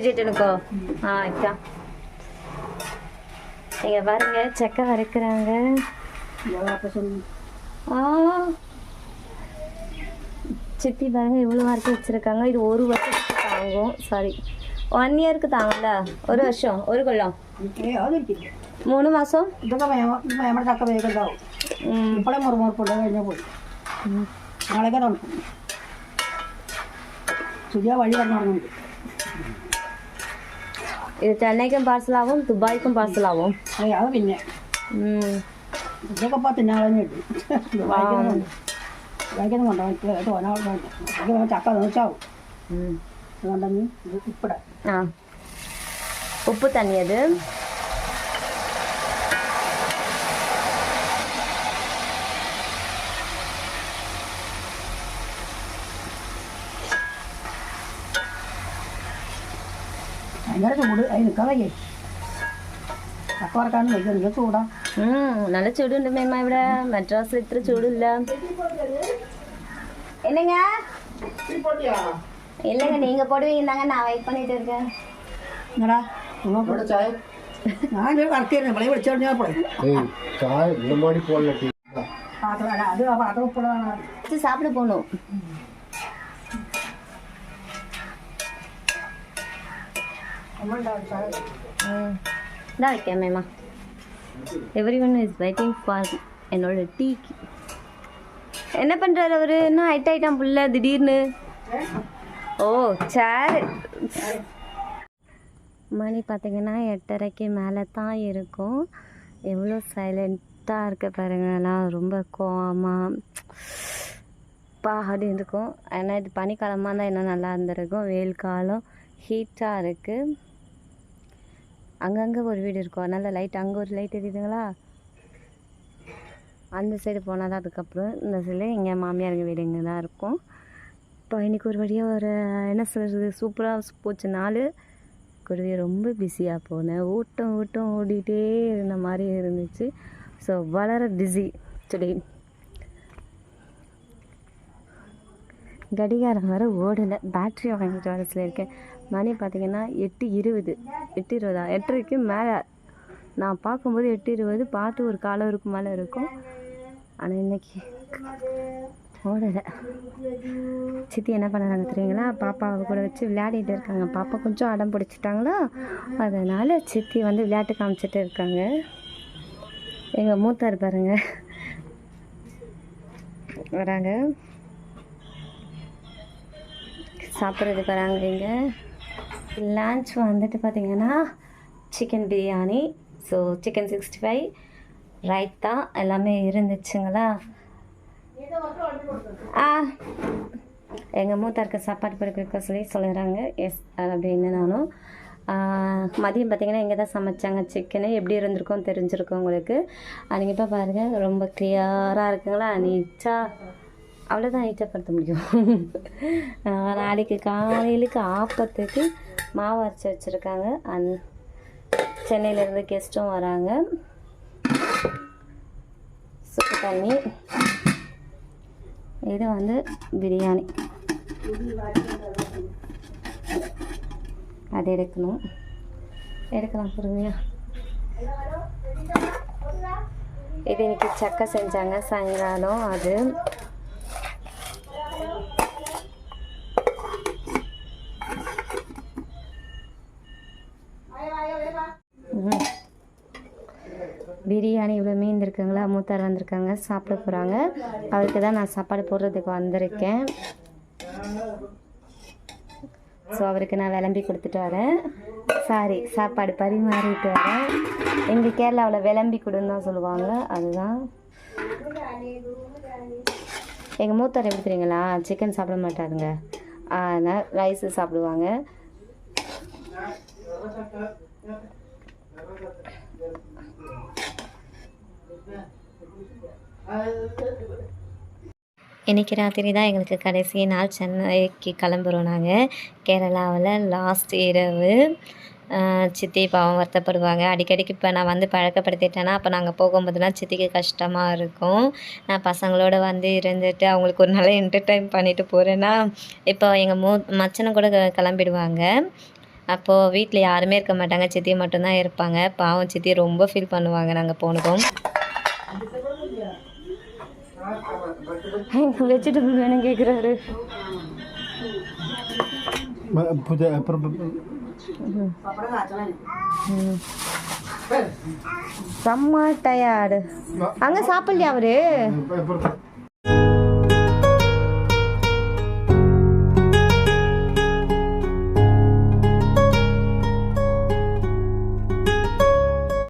விஜய் எனக்கோ ஆ அக்கா இங்க பாருங்க செக்கை வறுக்கிறாங்க ஆ சித்தி பாருங்க இவ்வளோ வரைக்கும் வச்சிருக்காங்க இது ஒரு வருஷத்துக்கு தாங்கும் சாரி ஒன் இயருக்கு தாங்கல ஒரு வருஷம் ஒரு கொள்ளம் അതിരിക്കില്ല மூணு மாசம் ഇതൊക്കെ വേമ- നമ്മുടെ ചക്ക വേഗം ഉണ്ടാവും ம் ഇപ്പോഴേ മുറുമുറുപ്പുണ്ട് കഴിഞ്ഞാൽ പോയി നാളേക്ക് തണുക്കും സുജിയ വഴി കിടന്നുറങ്ങുന്നുണ്ട് இது சென்னைக்கும் பார்சல் ஆகும் துபாய்க்கும் பார்சல் ஆகும் ഏയ് അത് പിന്നെ ம் ഇതൊക്കെ ഇപ്പോൾ തിന്നാളെ കിട്ടും വായിക്കുന്നു കൊണ്ടുപോയി തോന്നാൾ ചക്ക നോച്ചാവും ம் അതുകൊണ്ടെങ്കിൽ ഇത് ഇപ്പിടെ ஆ உப்பு தண்ணி அது ഭയങ്കര ചൂട് അതിന് നിൽക്കാൻ വയ്യേ ചക്ക വറക്കാനും വയ്യ നിങ്ങൾ ചൂടാ ம் நல்ல சூடு உண்டு மேமா இவிட மெட்ராஸில் இத்திர சூடு இல்லை என்னங்க இல்லைங்க நீங்கள் போடுவீங்க தாங்க நான் வெயிட் பண்ணிட்டு இருக்கேன் നിങ്ങളാ ഇവിടെ ചായ ഞാൻ കറക്റ്റ് ചെയ്യുന്നത് നമ്മളെ വിളിച്ചോണ്ട് ഞാൻ പോയി ஏய் சாய் இந்த மாதிரி போடல டீ പാത്രം അല്ല അത് ആ പാത്രം ഉപ്പുള്ളതാണ് வச்சு சாப்பிட போகணும் இதாக வைக்கேன் மேமா every one is waiting for என்னோட டீ என்ன பண்ணுறாரு அவர்? என்ன ஹைட் ஆகிட்டான் புள்ள? திடீர்னு. ஓ சேர் மணி பார்த்தீங்கன்னா எட்டரைக்கு மேலே தான் இருக்கும். எவ்வளோ சைலண்ட்டாக இருக்க பாருங்கலாம் ரொம்ப கோமா பா இருக்கும் ஏன்னா இது பனிக்காலமாக இருந்தால் இன்னும் நல்லா இருந்திருக்கும். வெயில் காலம் ஹீட்டாக இருக்குது அங்கங்கே ஒரு வீடு இருக்கும். அதனால் லைட் அங்கே ஒரு லைட் எரியுதுங்களா அந்த சைடு போனால் தான் அதுக்கப்புறம் இந்த சைடு எங்கள் மாமியாருங்க வீடு இங்கே தான் இருக்கும். இப்போ இன்றைக்கி ஒரு வழியாக ஒரு என்ன சொல்கிறது சூப்பராக போச்சு நாள். குருவியை ரொம்ப பிஸியாக போனேன். ஓட்டம் ஓட்டம் ஓடிட்டே இருந்த மாதிரி இருந்துச்சு. ஸோ வளர பிஸி டுடே கடிகாரம் வர ஓடலை. பேட்ரி வாங்கிட்டு வர சொல்லியிருக்கேன். மணி பார்த்தீங்கன்னா எட்டு இருபது எட்டு இருபதா? எட்டரைக்கு மேலே. நான் பார்க்கும்போது எட்டு இருபது பார்த்து ஒரு காலம் இருக்கும் மேலே இருக்கும். ஆனால் இன்னைக்கு ஓடலை சித்தி என்ன பண்ணுறாங்க தெரியுங்களா? பாப்பாவை கூட வச்சு விளையாடிட்டு இருக்காங்க. பாப்பா கொஞ்சம் அடம் பிடிச்சிட்டாங்களா? அதனால் சித்தி வந்து விளையாட்டு காமிச்சிட்டு இருக்காங்க. எங்கள் மூத்தார் பாருங்க. வராங்க. சாப்பிட்றதுக்கு வராங்க இங்கே. லன்ச் வந்துட்டு பார்த்தீங்கன்னா chicken biryani so chicken sixty five raita எல்லாமே இருந்துச்சுங்களா? ஆ எங்கள் மூத்தாருக்கு சாப்பாடு பொறுக்க சொல்லி சொல்லுறாங்க எஸ் அப்படின்னு நானும். மதியம் பார்த்தீங்கன்னா இங்கே தான் சமைச்சாங்க சிக்கனு எப்படி இருந்திருக்கும் தெரிஞ்சிருக்கும் உங்களுக்கு. அன்றைக்கி இப்போ பாருங்கள் ரொம்ப கிளியராக இருக்குங்களா? நீச்சா அவ்வளோதான் நீட்டப்படுத்த முடியும். நாளைக்கு காலையிலுக்கு ஆப்பத்துக்கு மாவு அரைச்சி வச்சுருக்காங்க. அந் சென்னையிலேருந்து கெஸ்ட்டும் வராங்க. சுக்கு தண்ணி. இது வந்து பிரியாணி. அது எடுக்கணும். எடுக்கலாம் பொறுமையா. இது இன்னைக்கு சக்கை செஞ்சாங்க. சாயங்காலம் அது ம். பிரியாணி இவ்வளோ மீன் இருக்குங்களா? மூத்தார் வந்திருக்காங்க சாப்பிட போகிறாங்க அவருக்கு தான் நான் சாப்பாடு போடுறதுக்கு வந்திருக்கேன். ஸோ அவருக்கு நான் விளம்பி கொடுத்துட்டு வரேன். சாரி சாப்பாடு பரிமாறிட்டு வரேன். எங்கள் கேரளாவில் விளம்பி கொடுன்னு தான் சொல்லுவாங்க. அதுதான். எங்கள் மூத்தார் எப்படி தெரியுங்களா? சிக்கன் சாப்பிட மாட்டாருங்க. ஆனால் ரைஸு சாப்பிடுவாங்க. இன்றைக்கி ராத்திரி தான் எங்களுக்கு கடைசி நாள். சென்னைக்கு கிளம்புறோம் நாங்கள் கேரளாவில் லாஸ்ட் இரவு. சித்தி பாவம் வருத்தப்படுவாங்க. அடிக்கடிக்கு இப்போ நான் வந்து பழக்கப்படுத்திட்டேன்னா அப்போ நாங்கள் போகும்போதுலாம் சித்திக்கு கஷ்டமாக இருக்கும். நான் பசங்களோட வந்து இருந்துட்டு அவங்களுக்கு ஒரு நல்ல என்டர்டைன் பண்ணிட்டு போகிறேன்னா இப்போ எங்கள் மூ மச்சனை கூட க- கிளம்பிடுவாங்க. அப்போது வீட்டில் யாருமே இருக்க மாட்டாங்க. சித்தி மட்டும்தான் இருப்பாங்க. பாவம் சித்தி ரொம்ப ஃபீல் பண்ணுவாங்க நாங்கள் போனதும். வெஜிடபிள் வேணும் கேட்குறாரு செம்ம டயர்டு. அங்கே சாப்பிடலையா அவரு?